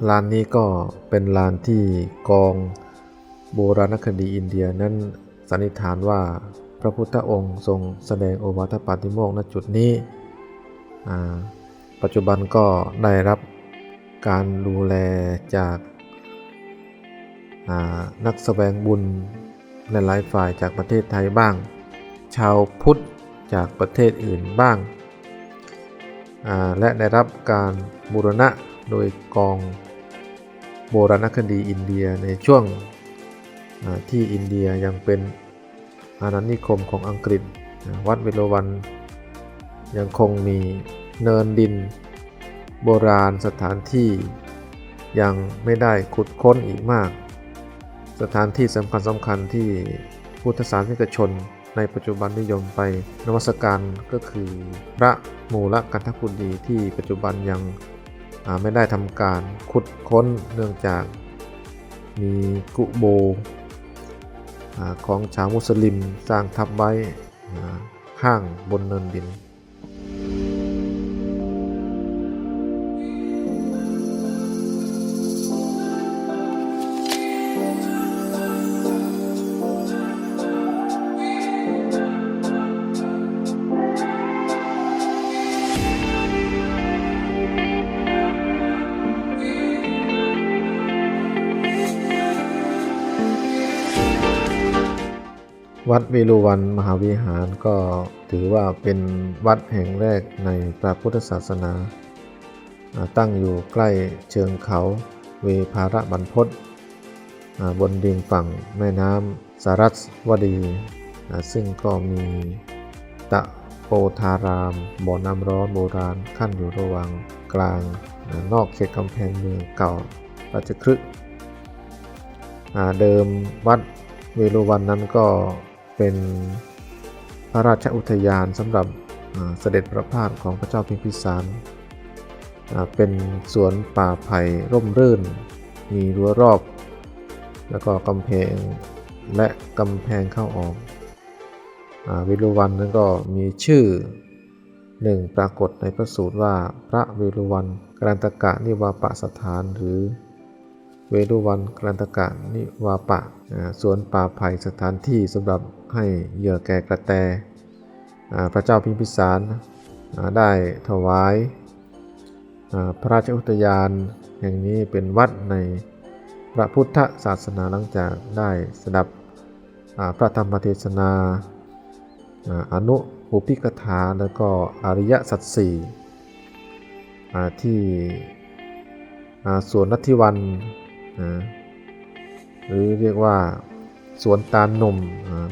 อ่าณลานนี้ก็เป็นลานที่กองโบราณคดีอินเดียนั้นสันนิษฐานว่าพระพุทธองค์ทรงแสดงโอวาทปาติโมกข์ณจุดนี้ปัจจุบันก็ได้รับการดูแลจากานักแสวงบุญหลายฝ่ายจากประเทศไทยบ้าง ชาวพุทธจากประเทศอื่นบ้างาและได้รับการบูรณะโดยกอง โบราณคดีอินเดียในช่วงที่อินเดียยังเป็นอาณานิคมของอังกฤษ วัดเวโรวัน ยังคงมีเนินดิน โบราณสถานที่ยังไม่ได้ขุดค้นอีกมาก สถานที่สำคัญสำคัญที่พุทธศาสนิกชนในปัจจุบันนิยมไปนมัสการก็คือ พระมูลกันทกุดีที่ปัจจุบันยัง ไม่ได้ทำการขุดค้นเนื่องจากมีกุโบอของชาวมุสลิมสร้างทับไว้ข้างบนเนินดิน วัดเวรุวันมหาวิหารก็ถือว่าเป็นวัดแห่งแรกในพระพุทธศาสนา ตั้งอยู่ใกล้เชิงเขาเวภาระบรรพตอ่าบนดินฝั่งแม่น้ำสารัสวดี ซึ่งก็มีตะโปธารามบ่อน้ำร้อนโบราณขั้นอยู่ระหว่างกลางนอกเขตกำแพงเมืองเก่าราชคฤห์อ่าเดิมวัดเวรุวันนั้นก็ เป็นพระราชอุทยานสำหรับเสด็จประพาสของพระเจ้าพิมพิสาร เป็นสวนป่าไผ่ร่มรื่น มีรั้วรอบ แล้วก็กำแพงและกำแพงเข้าออกอาเวรุวันนั้นก็มีชื่อหนึ่งปรากฏในพระสูตรว่าพระเวรุวันกรันตกะนิวาปสถานหรือ เวรุวันกรันตกะนิวาปะสวนป่าไผ่สถานที่สำหรับให้เหยื่อแก่กระแตพระเจ้าพิมพิสารได้ถวายพระราชอุทยานแห่งนี้เป็นวัดในพระพุทธศาสนาหลังจากได้สดับพระธรรมเทศนาอนุปุพิกถาแล้วก็อริยสัจสี่ที่อ่าสวนนัทธิวัน นะหรือเรียกว่าสวนตาลหนุ่ม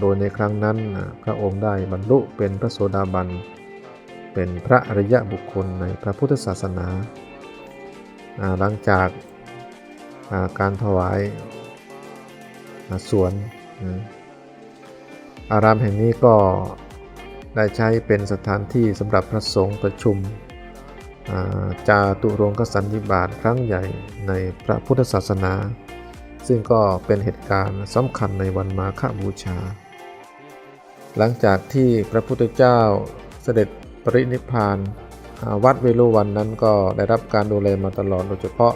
โดยในครั้งนั้นพระองค์ได้บรรลุเป็นพระโสดาบัน เป็นพระอริยะบุคคลในพระพุทธศาสนา หลังจากการถวายสวน อารามแห่งนี้ก็ได้ใช้เป็นสถานที่สำหรับพระสงฆ์ประชุม จาตุรงกสันนิบาตครั้งใหญ่ในพระพุทธศาสนา ซึ่งก็เป็นเหตุการณ์สำคัญในวันมาฆบูชา หลังจากที่พระพุทธเจ้าเสด็จปรินิพานวัดเวลุวันนั้นก็ได้รับการดูแลมาตลอดโดยเฉพาะ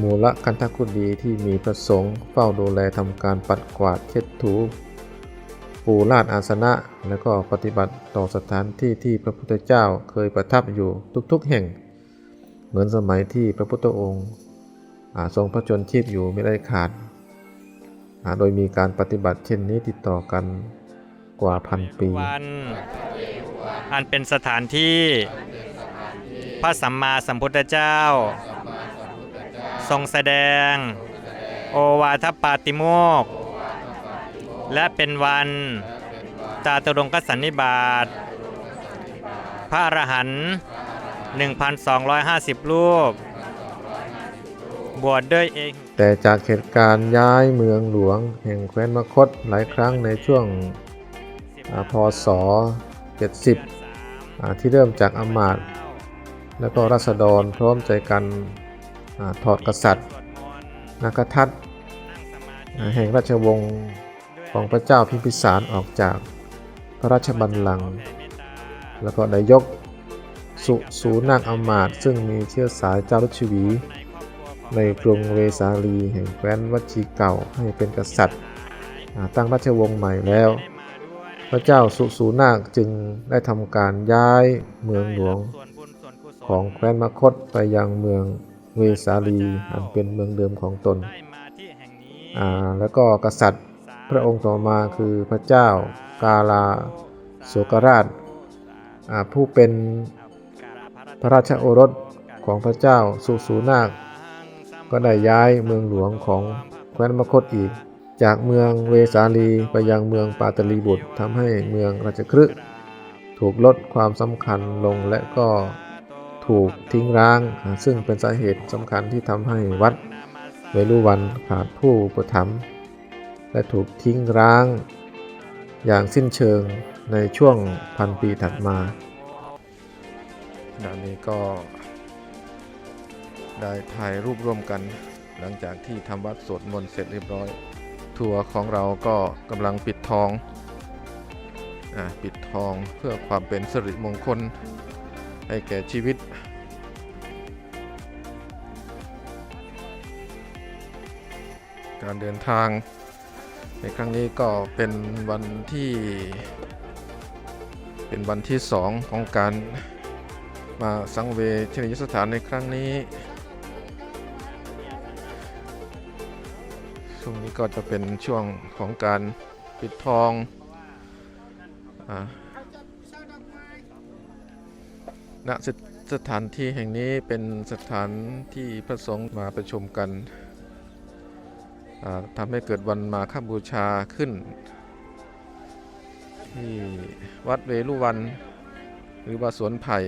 มูลคันธกุดีที่มีพระสงฆ์เฝ้าดูแลทำการปัดกวาดเช็ดถู ปูลาดอาสนะ และก็ปฏิบัติต่อสถานที่ที่พระพุทธเจ้าเคยประทับอยู่ทุกๆแห่ง เหมือนสมัยที่พระพุทธองค์ทรงพระชนชีพอยู่ไม่ได้ขาด โดยมีการปฏิบัติเช่นนี้ติดต่อกันกว่าพันปี อันเป็นสถานที่ พระสัมมาสัมพุทธเจ้า ทรงแสดง โอวาทปาติโมกข และเป็นวันจาตุรงกสันนิบาตพระอรหันต์1,250 รูป บวชด้วยเอง แต่จากเหตุการณ์ย้ายเมืองหลวง แห่งแคว้นมคตหลายครั้งในช่วงพศ 70 ที่เริ่มจากอมาตย์และก็รัษฎรพร้อมใจกันอถอดกษัตริย์นักทัตแห่งราชวงศ์ ของพระเจ้าพิมพิสารออกจากพระราชบัลลังก์แล้วก็ได้ยกสุสูนาคอมาต์ซึ่งมีเชื้อสายเจ้ารุชวี ในกรุงเวสาลีแห่งแคว้นวัชีเก่าให้เป็นกษัตริย์ตั้งราชวงศ์ใหม่แล้ว พระเจ้าสุสูนาคจึงได้ทำการย้ายเมืองหลวงของแคว้นมคตไปยังเมืองเวสาลีอันเป็นเมืองเดิมของตน แล้วก็กษัตริย์ พระองค์ต่อมาคือพระเจ้ากาลาโสกราช ผู้เป็นพระราชโอรสของพระเจ้าสุสูนาค ก็ได้ย้ายเมืองหลวงของแคว้นมคตอีก จากเมืองเวสาลีไปยังเมืองปาตลีบุตรทำให้เมืองราชคฤห์ถูกลดความสำคัญลงและก็ถูกทิ้งร้าง ซึ่งเป็นสาเหตุสำคัญที่ทำให้วัดเวลุวันขาดผู้ประถัมภ์ และถูกทิ้งร้าง อย่างสิ้นเชิงในช่วงพันปีถัดมาด้านนี้ก็ได้ถ่ายรูปร่วมกัน หลังจากที่ทำวัดสวดมนต์เสร็จเรียบร้อย ทัวร์ของเราก็กำลังปิดทองอปิดทองเพื่อความเป็นสิริมงคลให้แก่ชีวิตการเดินทาง ในครั้งนี้ก็เป็นวันที่ เป็นวันที่สองของการมาสังเวชนียสถานในครั้งนี้ช่วงนี้ก็จะเป็นช่วงของการปิดทองอาณสสถานที่แห่งนี้เป็นสถานที่พระสงฆ์มาประชุมกัน ทำให้เกิดวันมาฆบูชาขึ้น ที่วัดเวลุวัน หรือว่าสวนไผ่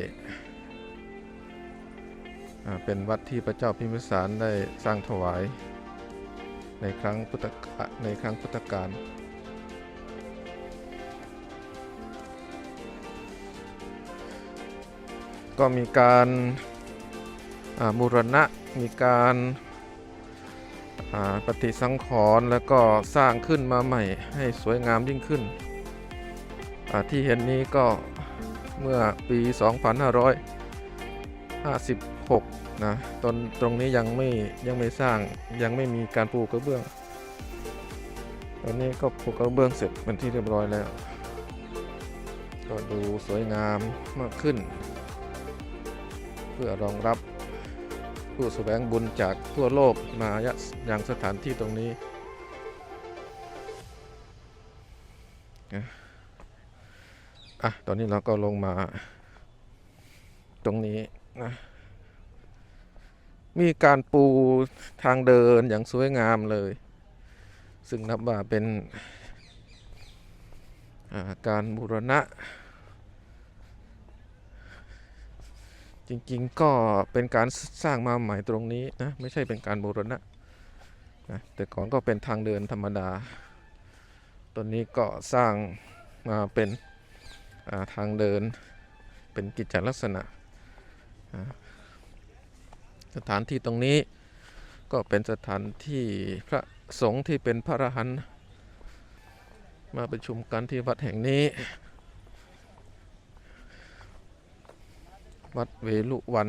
เป็นวัดที่พระเจ้าพิมพิสารได้สร้างถวาย ในครั้งพุทธกาในครั้งพุทธกาลก็มีการอ่ามูรณะมีการ ปฏิสังขรณ์แล้วก็สร้างขึ้นมาใหม่ให้สวยงามยิ่งขึ้น ที่เห็นนี้ก็เมื่อปี 2556 นะตอนตรงนี้ยังไม่ยังไม่สร้างยังไม่มีการปูกระเบื้องตอนนี้ก็ปูกระเบื้องเสร็จเป็นที่เรียบร้อยแล้ว ก็ดูสวยงามมากขึ้น เพื่อรองรับ ผู้แสวงบุญจากทั่วโลกมายะยังสถานที่ตรงนี้นะอะ ตอนนี้เราก็ลงมาตรงนี้นะ มีการปูทางเดินอย่างสวยงามเลย ซึ่งนับว่าเป็นการบูรณะ จริงๆก็เป็นการสร้างมาใหม่ตรงนี้นะไม่ใช่เป็นการบูรณะนะแต่ก่อนก็เป็นทางเดินธรรมดาตอนนี้ก็สร้างมาเป็นาทางเดินเป็นกิจลักษณะ สถานที่ตรงนี้ก็เป็นสถานที่พระสงฆ์ที่เป็นพระอรหันต์มาประชุมกันที่วัดแห่งนี้ วัดเวลุวัน